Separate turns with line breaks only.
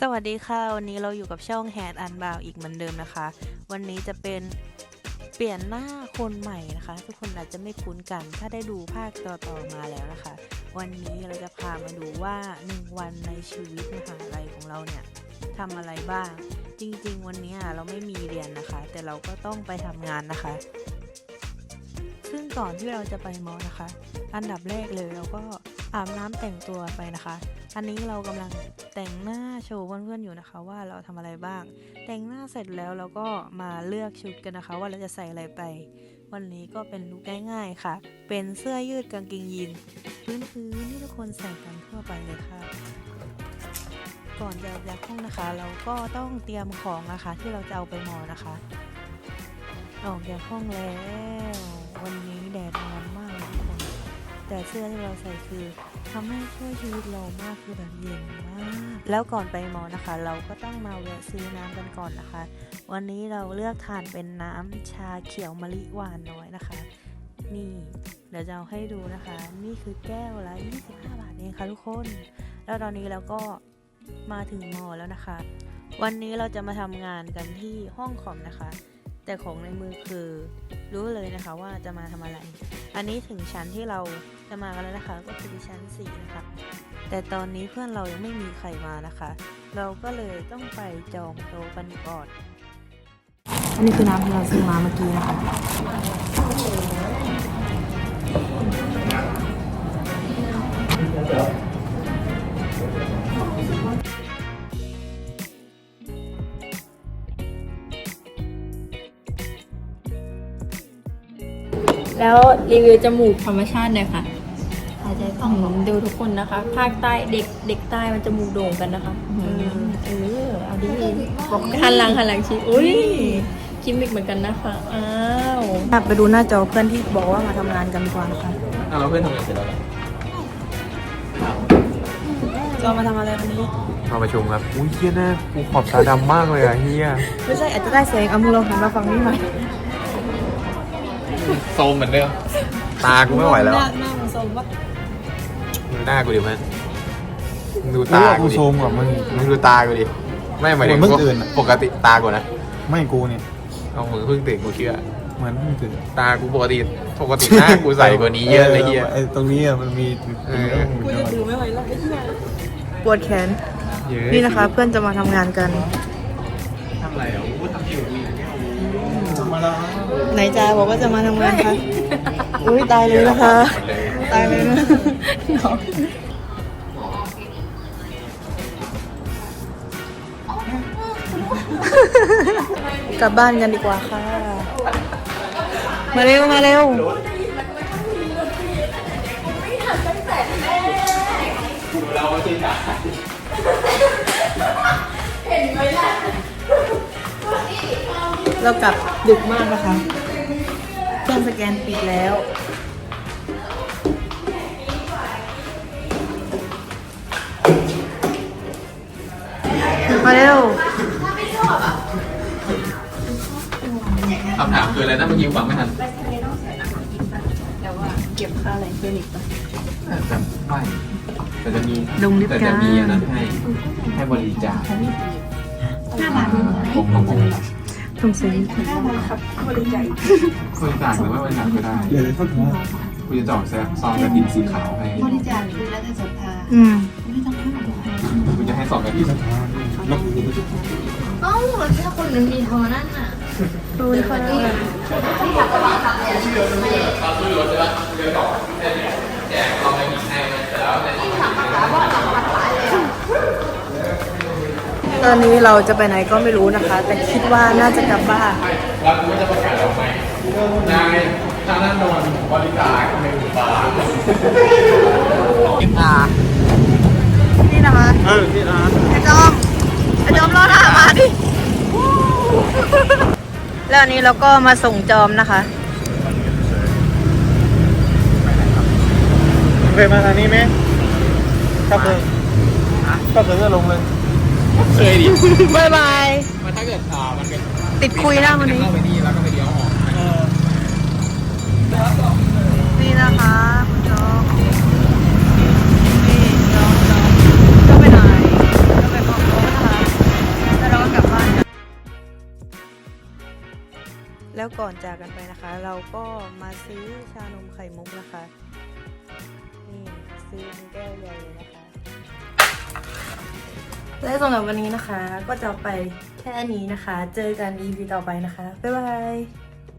สวัสดีค่ะ วันนี้เราอยู่กับช่องแฮดอันบาวอีกเหมือนเดิมนะคะ วันนี้จะเป็นเปลี่ยนหน้าคนใหม่นะคะ ทุกคนอาจจะไม่คุ้นกัน ถ้าได้ดูภาคต่อๆมาแล้วนะคะ วันนี้เราจะพามาดูว่า 1 วันในชีวิตมหาลัยของเราเนี่ยทำอะไรบ้าง จริง ๆ วันนี้เราไม่มีเรียนนะคะ แต่เราก็ต้องไปทำงานนะคะ ซึ่งก่อนที่เราจะไปมอนะคะ อันดับแรกเลยเราก็อาบน้ำแต่งตัวไปนะคะ อันนี้เรากำลังแต่ง โชว์เพื่อนๆอยู่นะคะว่าเราทำอะไรบ้าง แต่งหน้าเสร็จแล้วเราก็มาเลือกชุดกันนะคะ ว่าเราจะใส่อะไรไป วันนี้ก็เป็นลุคง่ายๆค่ะ เป็นเสื้อยืดกางเกงยีนพื้นๆที่ทุกคนใส่กันทั่วไปเลยค่ะ ก่อนจะออกจากห้องนะคะ เราก็ต้องเตรียมของนะคะ ที่เราจะเอาไปมอนะคะ ออกจากห้องแล้ว วันนี้แดดร้อนมากเลยทุกคน แต่เสื้อที่เราใส่คือ ทำให้ช่วยชีวิตเรามากคือแบบเย็นมาก แล้วก่อนไปมอนะคะ เราก็ต้องมาแวะซื้อน้ำกันก่อนนะคะ วันนี้เราเลือกทานเป็นน้ำชาเขียวมะลิหวานน้อยนะคะ นี่เดี๋ยวจะเอาให้ดูนะคะ นี่คือแก้วละ 25 บาทเองค่ะทุกคน แล้วตอนนี้เราก็มาถึงมอแล้วนะคะ วันนี้เราจะมาทำงานกันที่ห้องคอมนะคะ แต่ของในมือคือ รู้เลยนะคะว่าจะมาทำอะไร อันนี้ถึงชั้นที่เราจะมากันแล้วนะคะ ก็คือชั้น4นะคะ แต่ตอนนี้เพื่อนเรายังไม่มีใครมานะคะ เราก็เลยต้องไปจองโต๊ะกันก่อนอันนี้คือน้ำที่เราซื้อมาเมื่อกี้นะคะ
แล้วรีวิวจมูกธรรมชาติหน่อยค่ะหายใจต้องดูทุกคนนะคะ ภาคใต้เด็กเด็กใต้มันจมูกโด่งกันนะคะเออเออเอาดิบอกหันหลังหันหลังชี้อุ้ยกิมมิกเหมือนกันนะคะ อ้าว
ไปดูหน้าจอเพื่อนที่บอกว่ามาทำงานกันดีกว่านะคะ
อะเราเพื่อนทำงานเสร็จแล้วเหรอ
จะมาทำอะไรวันนี้
มาประชุมครับ อุ้ยเฮียหน้ากูขอบตาดำมากเลยอะเฮีย
ไม่ใช่อาจจะได้แสงเอามือลองหันมาฝั่งนี้หน่อย
โซมเหมือนเดิมตากูไม่ไหวแล้ว
หน้าหน้ามันทรงปะ
ดูหน้ากูดิมันมึงดู
ตา
ตา
กู
กูดิ
โซมกว่ามึง
มึงดูตากูดิ ไม่หมายถึง
เหมือนเพิ่งตื่นอะ
ปกติตากูนะ
ไม่กูเนี่ย
เอามือเพิ่งตื่นกูเชื่อ
เหมือนเพิ่งตื่น
ตากูปกติ ปกติหน้ากูใสกว่านี้เยอะเลยเฮีย
ไอ้ตรงนี้อะมันมี
เออ
กูจะดูไม่ไหวแล้วปวดแขน
เยอะ
นี่นะคะ เพื่อนจะมาทำงานกัน
ทำอะไรอะกูทำอยู่นี่
มาแล้ว
ไหนจาบอกว่าจะมาทำงานคะอุ้ยตายเลยนะคะ ตายเลยนะกลับบ้านกันดีกว่าค่ะ มาเร็วมาเร็วเรา กลับดึกมากนะคะเครื่องสแกนปิดแล้ว มาเร็ว
คำถามคืออะไรนะเมื่อกี้ฟังไม่ทัน
เก็บค่าอะไรเพื่อนอีกปะ
แต่ไม่แต่จะมี
ลงลิฟต์
แต่
กั
จะ
น
มีอันนั้นให้ให้บริจาค
ห้าบาท
ผม ผมผม
ต้องซื้อ
บริจาคหรือไม่บริจาคก็ได้
เดี๋ยวเลยเขาถึงว่า
กูจะจอกซองกระถิ่นสีขาวให้
บริจาคคือแล้วแต่ศรัทธา
อืม
ไม่ต้องให้หรอก
กูจะให้ซองกระถิ่น
ลบ
เอ้าแล้วถ้าคนมันมีเท่านั้นน่ะ
ดูค่ะ ตอนนี้เราจะไปไหนก็ไม่รู้นะคะ แต่คิดว่าน่าจะกลับบ้าน
แล้วกูจะประกาศออกไปนายธนาโนนบริจาคหนึ่งบาท
อ่านี่นะคะ
เออที่ร้าน
ไอ้จอมไอ้จอมรอดหน้ามาดิแล้วอันนี้เราก็มาส่งจอมนะคะ
เคยมาทางนี้ไหมครับเลยก็เคยก็ลงเลย
เคยดิ
บายบาย
มันถ้าเกิดอ่ามันเป็น
ติดคุยแล้ววันนี้
เข้าไปนี่แล้วก็ไปเลี้ยวออก
นี่นะคะคุณจ๊กนี่จ๊กจ๊กก็ไปไหนก็ไปของโจ๊นะคะ แล้วรากลับบ้านแล้วก่อนจากกันไปนะคะ เราก็มาซื้อชานมไข่มุกนะคะ นี่ซื้อแก้วใหญ่เลยนะ และสำหรับวันนี้นะคะ ก็จะไปแค่นี้นะคะ เจอกัน EP ต่อไปนะคะ บ๊ายบาย